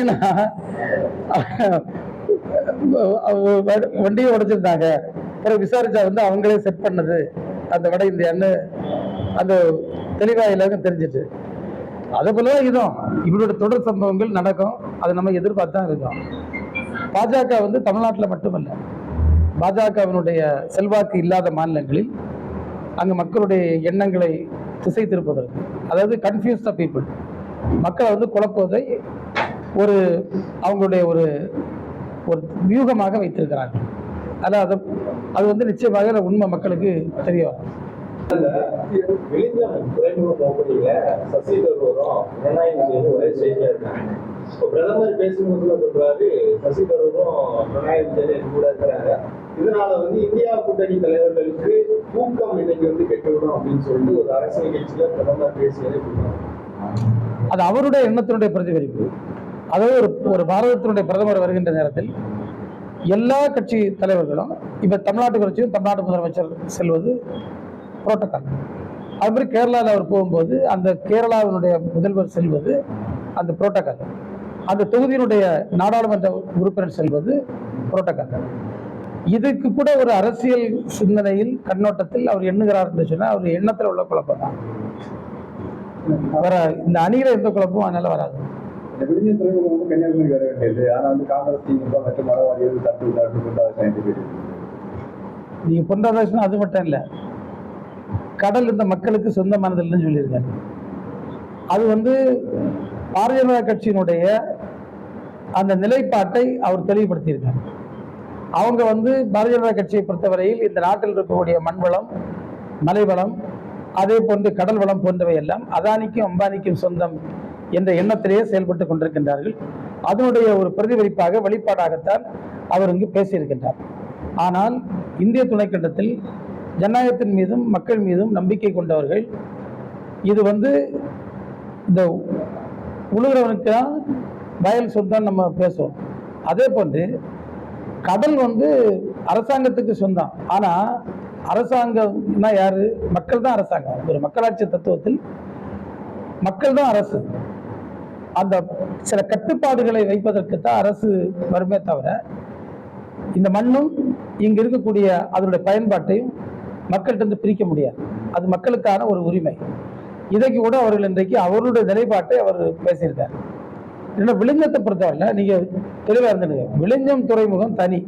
ஏன்னா, வண்டியை உடைச்சிருந்தாங்க. அப்புறம் விசாரிச்சா வந்து அவங்களே செட் பண்ணது. அந்த வட இந்தியான்னு அந்த தெளிவாக எல்லாருக்கும் தெரிஞ்சிட்டு. அதே போல இதுவும். இவரோட தொடர் சம்பவங்கள் நடக்கும். அதை நம்ம எதிர்பார்த்து தான் இருக்கோம். பாஜக வந்து தமிழ்நாட்டில் மட்டுமல்ல பாஜகவினுடைய செல்வாக்கு இல்லாத மாநிலங்களில் அங்கே மக்களுடைய எண்ணங்களை திசை திருப்பதற்கு அதாவது கன்ஃபியூஸ் பீப்புள் மக்களை வந்து குழப்புவதை ஒரு அவங்களுடைய ஒரு ஒரு வியூகமாக வைத்திருக்கிறார்கள். அதான் அது அது வந்து நிச்சயமாக உண்மை மக்களுக்கு தெரிய வரும். பிரதமர் பேசும்போதுல சொல்றாரு சசி தரூரும் பினராயி விஜயன் கூட இருக்கிறாங்க. இதனால வந்து இந்தியா கூட்டணி தலைவர்களுக்கு தூக்கம் இன்னைக்கு வந்து கெட்டுவிடும் அப்படின்னு சொல்லிட்டு ஒரு அரசியல் நிகழ்ச்சியில பிரதமர் பேசியதை அது அவருடைய எண்ணத்தினுடைய பிரதிபலிப்பு. அதாவது ஒரு ஒரு பாரதத்தினுடைய பிரதமர் வருகின்ற நேரத்தில் எல்லா கட்சி தலைவர்களும் இப்போ தமிழ்நாட்டு கட்சியும் தமிழ்நாட்டு முதலமைச்சர் செல்வது புரோட்டோக்கால். அது மாதிரி கேரளாவில் அவர் போகும்போது அந்த கேரளாவினுடைய முதல்வர் செல்வது அந்த புரோட்டோக்கால். அந்த தொகுதியினுடைய நாடாளுமன்ற உறுப்பினர் செல்வது புரோட்டோக்கால். இதுக்கு கூட ஒரு அரசியல் சிந்தனையில் கண்ணோட்டத்தில் அவர் எண்ணுகிறார் என்று சொன்னால் அவர் எண்ணத்தில் உள்ள குழப்பம் தான் அவரை இந்த அணியில் எந்த குழப்பமும் அதனால வராது. இந்த விடுதி துறைமுகம் வந்து கன்னியாகுமரி வர வேண்டியது ஆனா வந்து காங்கிரஸ் திமுக மற்றும் மரவாதிகள் தட்டு தட்டு கொண்டாது சயின்டிபிக் நீங்க பொன்ராதாகிருஷ்ணன் அது மட்டும் இல்லை. கடல் இந்த மக்களுக்கு சொந்தமானதில்லைன்னு சொல்லியிருக்காங்க அது வந்து பாரதிய ஜனதா கட்சியினுடைய அந்த நிலைப்பாட்டை அவர் தெளிவுபடுத்தியிருக்காங்க அவங்க வந்து பாரதிய ஜனதா கட்சியை பொறுத்தவரையில் இந்த நாட்டில் இருக்கக்கூடிய மண்வளம் மலைவளம் அதே போன்று கடல் வளம் போன்றவை எல்லாம் அதானிக்கும் அம்பானிக்கும் சொந்தம் என்ற எண்ணத்திலேயே செயல்பட்டு கொண்டிருக்கின்றார்கள். அதனுடைய ஒரு பிரதிபலிப்பாக வெளிப்பாடாகத்தான் அவர் இங்கு பேசியிருக்கின்றார். ஆனால் இந்திய துணைக்கண்டத்தில் ஜனநாயகத்தின் மீதும் மக்கள் மீதும் நம்பிக்கை கொண்டவர்கள் இது வந்து இந்த உழுகிறவனுக்கு தான் வயல் சொந்தம் நம்ம பேசுவோம். அதே போன்று கடல் வந்து அரசாங்கத்துக்கு சொந்தம். ஆனால் அரசாங்கம்னா யார்? மக்கள் தான் அரசாங்கம். ஒரு மக்களாட்சி தத்துவத்தில் மக்கள் தான் அரசு. அந்த சில கட்டுப்பாடுகளை வைப்பதற்கு தான் அரசு வருமே தவிர இந்த மண்ணும் இங்க இருக்கக்கூடிய அதனுடைய பயன்பாட்டையும் மக்கள்கிட்ட இருந்து பிரிக்க முடியாது. அது மக்களுக்கான ஒரு உரிமை. இதைக்கு கூட அவர்கள் இன்றைக்கு அவருடைய நிலைப்பாட்டை அவர் பேசியிருக்கார். இல்லை விழுஞ்சத்தை பொறுத்தவரையில் நீங்கள் தெளிவாக இருந்துடுங்க விழுஞ்சம் துறைமுகம் தனி.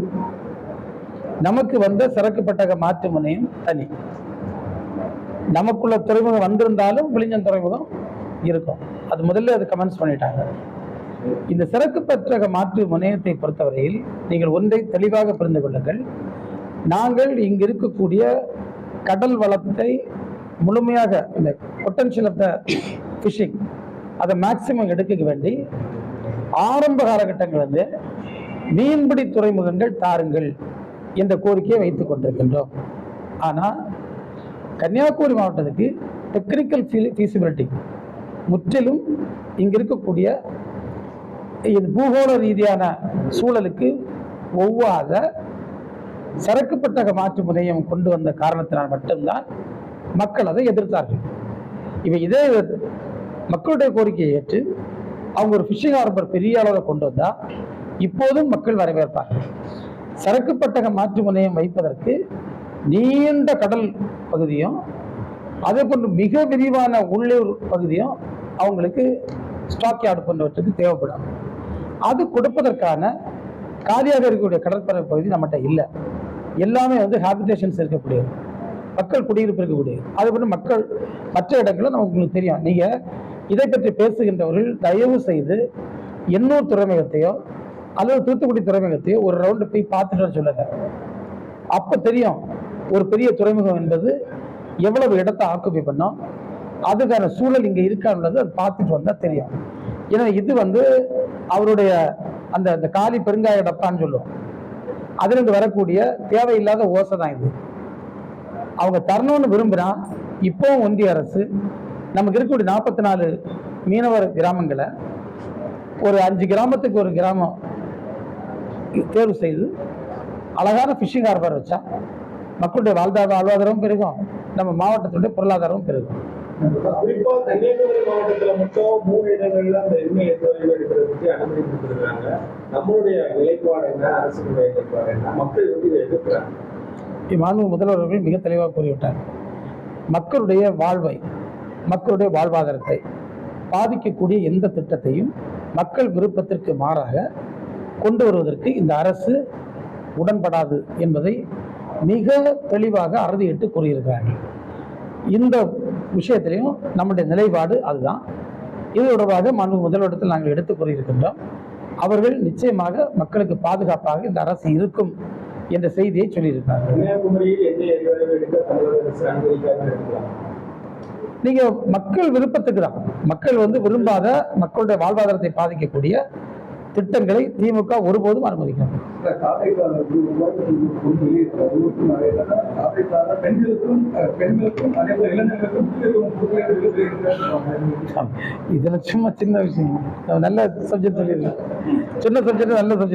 நமக்கு வந்த சரக்கு பட்டக மாற்று முனையும் தனி. நமக்குள்ள துறைமுகம் வந்திருந்தாலும் விழிஞ்சம் துறைமுகம் இருக்கும். அது முதல்ல அது கமெண்ட்ஸ் பண்ணிட்டாங்க. இந்த சரக்கு பற்றக மாற்று முனையத்தை பொறுத்தவரையில் நீங்கள் ஒன்றை தெளிவாக புரிந்து கொள்ளுங்கள். நாங்கள் இங்கு இருக்கக்கூடிய கடல் வளத்தை முழுமையாக இந்த பொட்டன்ஷியல் ஆஃப் த ஃபிஷிங் அதை மேக்சிமம் எடுக்க வேண்டி ஆரம்ப காலகட்டங்கள் வந்து மீன்பிடி துறைமுகங்கள் தாருங்கள் என்ற கோரிக்கையை வைத்துக் கொண்டிருக்கின்றோம். ஆனால் கன்னியாகுமரி மாவட்டத்துக்கு டெக்னிக்கல் ஃபீசிபிலிட்டி முற்றிலும் இங்கே இருக்கக்கூடிய இது பூகோள ரீதியான சூழலுக்கு ஒவ்வாத சரக்கு பட்டக மாற்று முனையம் கொண்டு வந்த காரணத்தினால் மட்டும்தான் மக்கள் அதை எதிர்த்தார்கள். இவை இதே மக்களுடைய கோரிக்கையை ஏற்று அவங்க ஒரு ஃபிஷிங் ஹார்பர் பெரிய அளவில் கொண்டு வந்தால் இப்போதும் மக்கள் வரவேற்பார்கள். சரக்கு பட்டக மாற்று முனையம் வைப்பதற்கு நீண்ட கடல் பகுதியும் அதே போன்று மிக விரிவான உள்ளூர் பகுதியும் அவங்களுக்கு ஸ்டாக் யார்டு போன்றவற்றுக்கு தேவைப்படும். அது கொடுப்பதற்கான காலியாக இருக்கக்கூடிய கடற்பரப்பு பகுதி நம்மகிட்ட இல்லை. எல்லாமே வந்து ஹாபிடேஷன்ஸ் இருக்கக்கூடியது. மக்கள் குடியிருப்பு இருக்கக்கூடியது. அது போல மக்கள் மற்ற இடங்களும் நமக்கு உங்களுக்கு தெரியும். நீங்கள் இதை பற்றி பேசுகின்றவர்கள் தயவு செய்து எண்ணூர் துறைமுகத்தையோ அல்லது தூத்துக்குடி துறைமுகத்தையோ ஒரு ரவுண்டு போய் பார்த்துட்டு சொல்லுங்க. அப்போ தெரியும் ஒரு பெரிய துறைமுகம் என்பது எவ்வளவு இடத்தை ஆக்குப்பை பண்ணோம். அதுக்கான சூழல் இங்கே இருக்கான்றது அது பார்த்துட்டு வந்தால் தெரியும் ஏன்னா இது வந்து அவருடைய அந்த அந்த காலி பெருங்காய டப்பான்னு சொல்லுவோம். அதிலிருந்து வரக்கூடிய தேவையில்லாத ஓசை தான் இது. அவங்க தரணும்னு விரும்புனா இப்போவும் ஒன்றிய அரசு நமக்கு இருக்கக்கூடிய நாற்பத்தி நாலு மீனவர் கிராமங்களை ஒரு அஞ்சு கிராமத்துக்கு ஒரு கிராமம் தேர்வு செய்து அழகான ஃபிஷிங் ஹார்பர் வச்சா மக்களுடைய வாழ்தா வாழ்வாதாரமும் பெருகும். நம்ம மாவட்டத்துடைய பொருளாதாரமும் பெருகும். குறிப்பா கன்னியாகுமரி மாவட்டத்துல மட்டும் மூணு இடங்கள்ல அந்த எண்ணெய் எரிவாயு எடுக்கிறதுக்கு அனுமதி கொடுத்துருக்காங்க. நம்மளுடைய நிலைப்பாடு என்ன? அரசுடைய நிலைப்பாடு என்ன? மக்கள் வந்து இதை எதிர்க்கிறாங்க. மாண்பு முதல்வர்கள் மிக தெளிவாக கூறிவிட்டார். மக்களுடைய வாழ்வை மக்களுடைய வாழ்வாதாரத்தை பாதிக்கக்கூடிய எந்த திட்டத்தையும் மக்கள் விருப்பத்திற்கு மாறாக கொண்டு வருவதற்கு இந்த அரசு உடன்படாது என்பதை மிக தெளிவாக அறுதியிட்டு கூறியிருக்கிறார்கள். இந்த விஷயத்திலையும் நம்முடைய நிலைப்பாடு அதுதான். இது தொடர்பாக மாண்பு முதல்வரிடத்தில் நாங்கள் எடுத்து கூறியிருக்கின்றோம். அவர்கள் நிச்சயமாக மக்களுக்கு பாதுகாப்பாக இந்த அரசு இருக்கும் என்ற செய்தியை இருக்கலாம் நீங்க மக்கள் விருப்பத்துக்கு தான். மக்கள் வந்து விரும்பாத மக்களுடைய வாழ்வாதாரத்தை பாதிக்கக்கூடிய திட்டங்களை திமுக ஒருபோதும் அனுமதிக்காது காதைக்கால வந்து பெண்களுக்கும் பெண்களுக்கும் அதே போல இளைஞர்களுக்கும் இதுல சும்மா சின்ன விஷயம். நல்ல சப்ஜெக்ட் சொல்லியிருக்கேன் சின்ன சப்ஜெக்ட் நல்ல சப்ஜெக்ட்